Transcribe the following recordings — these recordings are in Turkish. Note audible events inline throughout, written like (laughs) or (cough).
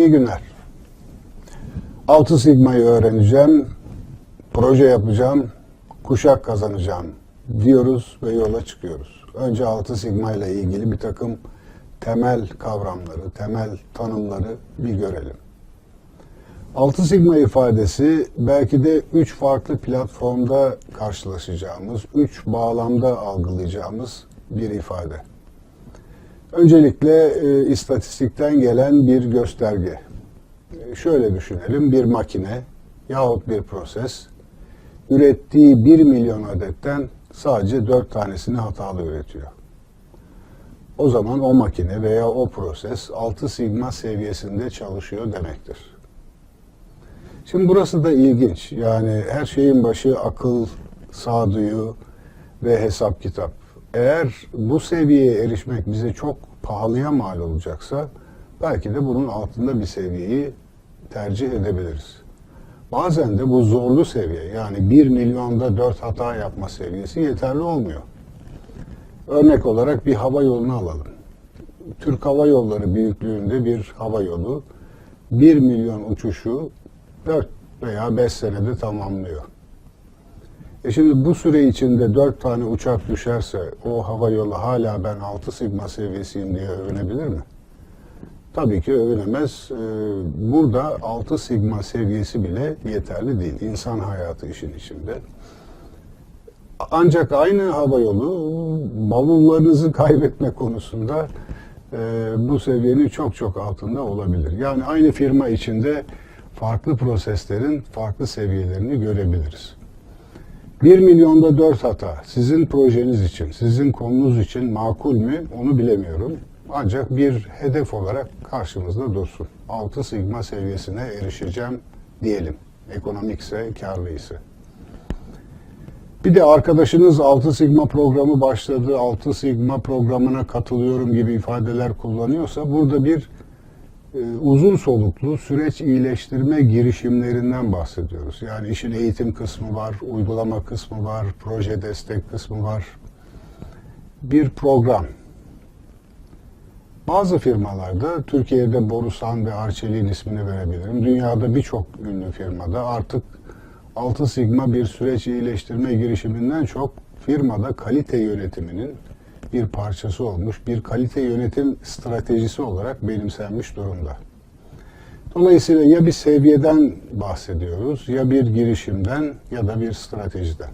İyi günler. 6 Sigma'yı öğreneceğim, proje yapacağım, kuşak kazanacağım diyoruz ve yola çıkıyoruz. Önce 6 Sigma ile ilgili bir takım temel kavramları, temel tanımları bir görelim. 6 Sigma ifadesi belki de 3 farklı platformda karşılaşacağımız, 3 bağlamda algılayacağımız bir ifade. Öncelikle e, istatistikten gelen bir gösterge. E, şöyle düşünelim, bir makine yahut bir proses ürettiği 1 milyon adetten sadece 4 tanesini hatalı üretiyor. O zaman o makine veya o proses 6 sigma seviyesinde çalışıyor demektir. Şimdi burası da ilginç. Yani her şeyin başı akıl, sağduyu ve hesap kitap. Eğer bu seviyeye erişmek bize çok pahalıya mal olacaksa belki de bunun altında bir seviyeyi tercih edebiliriz. Bazen de bu zorlu seviye yani 1 milyonda 4 hata yapma seviyesi yeterli olmuyor. Örnek olarak bir hava yolunu alalım. Türk Hava Yolları büyüklüğünde bir hava yolu 1 milyon uçuşu 4 veya 5 senede tamamlıyor. E şimdi bu süre içinde 4 tane uçak düşerse o hava yolu hala ben 6 sigma seviyesiyim diye övünebilir mi? Tabii ki övünemez. Ee, Burada 6 sigma seviyesi bile yeterli değil. İnsan hayatı işin içinde. Ancak aynı hava yolu bavullarınızı (laughs) kaybetme konusunda e, bu seviyenin çok çok altında olabilir. Yani aynı firma içinde farklı proseslerin farklı seviyelerini görebiliriz. 1 milyonda 4 hata sizin projeniz için, sizin konunuz için makul mü onu bilemiyorum. Ancak bir hedef olarak karşımızda dursun. 6 sigma seviyesine erişeceğim diyelim. Ekonomikse, karlı ise. Bir de arkadaşınız 6 sigma programı başladı, 6 sigma programına katılıyorum gibi ifadeler kullanıyorsa burada bir uzun soluklu süreç iyileştirme girişimlerinden bahsediyoruz. Yani işin eğitim kısmı var, uygulama kısmı var, proje destek kısmı var. Bir program. Bazı firmalarda, Türkiye'de Borusan ve Arçelik'in ismini verebilirim. Dünyada birçok ünlü firmada artık 6 sigma bir süreç iyileştirme girişiminden çok firmada kalite yönetiminin bir parçası olmuş, bir kalite yönetim stratejisi olarak benimsenmiş durumda. Dolayısıyla ya bir seviyeden bahsediyoruz, ya bir girişimden ya da bir stratejiden.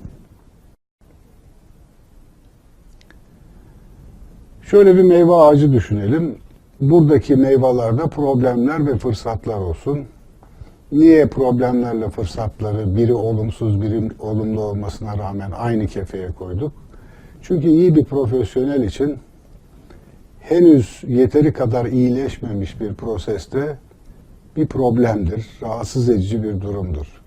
Şöyle bir meyve ağacı düşünelim. Buradaki meyvelerde problemler ve fırsatlar olsun. Niye problemlerle fırsatları biri olumsuz biri olumlu olmasına rağmen aynı kefeye koyduk? Çünkü iyi bir profesyonel için henüz yeteri kadar iyileşmemiş bir proseste bir problemdir, rahatsız edici bir durumdur.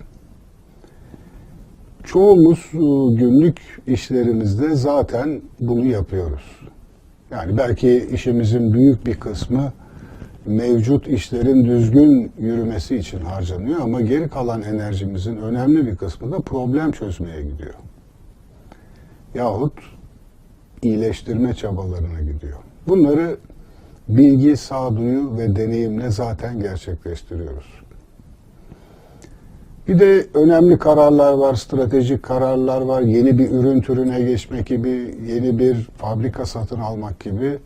Çoğumuz e, günlük işlerimizde zaten bunu yapıyoruz. Yani belki işimizin büyük bir kısmı mevcut işlerin düzgün yürümesi için harcanıyor ama geri kalan enerjimizin önemli bir kısmı da problem çözmeye gidiyor. Yahut iyileştirme çabalarına gidiyor. Bunları bilgi, sağduyu ve deneyimle zaten gerçekleştiriyoruz. Bir de önemli kararlar var, stratejik kararlar var. Yeni bir ürün türüne geçmek gibi, yeni bir fabrika satın almak gibi.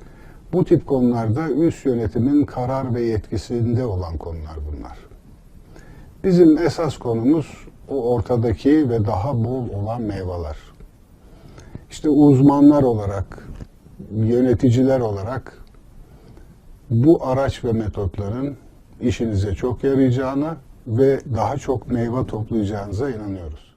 Bu tip konularda üst yönetimin karar ve yetkisinde olan konular bunlar. Bizim esas konumuz o ortadaki ve daha bol olan meyveler. İşte uzmanlar olarak, yöneticiler olarak bu araç ve metotların işinize çok yarayacağına ve daha çok meyve toplayacağınıza inanıyoruz.